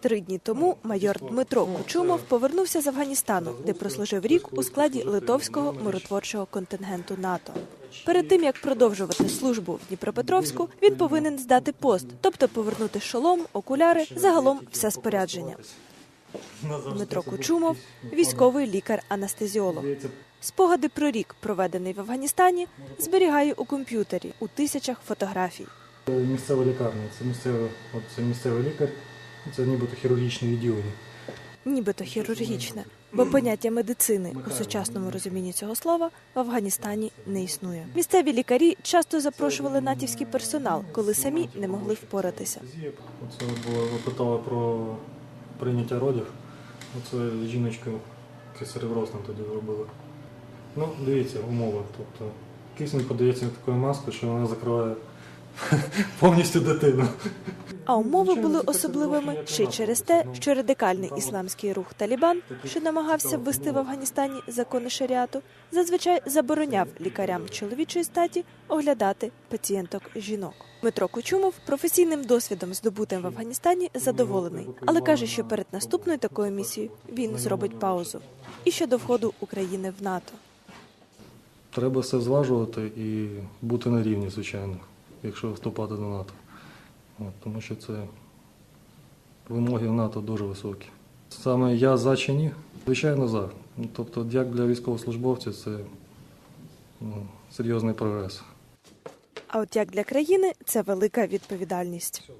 Три дні тому майор Дмитро Кучумов повернувся з Афганістану, де прослужив рік у складі литовського миротворчого контингенту НАТО. Перед тим як продовжувати службу в Дніпропетровську, він повинен здати пост, тобто повернути шолом, окуляри, загалом все спорядження. Дмитро Кучумов, військовий лікар-анестезіолог. Спогади про рік, проведений в Афганістані, зберігає у комп'ютері у тисячах фотографій. Місцева лікарня, це місцевий, це місцевий лікар, це нібито хірургічне відділення. Нібито хірургічне, бо поняття медицини у сучасному розумінні цього слова в Афганістані не існує. Місцеві лікарі часто запрошували натівський персонал, коли самі не могли впоратися. От було питали про прийняття родів. Оце жіночка кесаревроз нам тоді зробили. Ну, дивіться, умови. Тобто кисень подається такою маскою, що вона закриває повністю дитину. А умови були особливими ще й через те, що радикальний ісламський рух Талібан, що намагався ввести в Афганістані закони шаріату, зазвичай забороняв лікарям чоловічої статі оглядати пацієнток жінок. Дмитро Кучумов професійним досвідом, здобутим в Афганістані, задоволений, але каже, що перед наступною такою місією він зробить паузу. І щодо входу України в НАТО. Треба все зважувати і бути на рівні, звичайно, якщо вступати до НАТО. Тому що це вимоги в НАТО дуже високі. Саме я за чи ні? Звичайно, за. Ну, Тобто, як для військовослужбовців, це ну, серйозний прогрес. А от як для країни це велика відповідальність.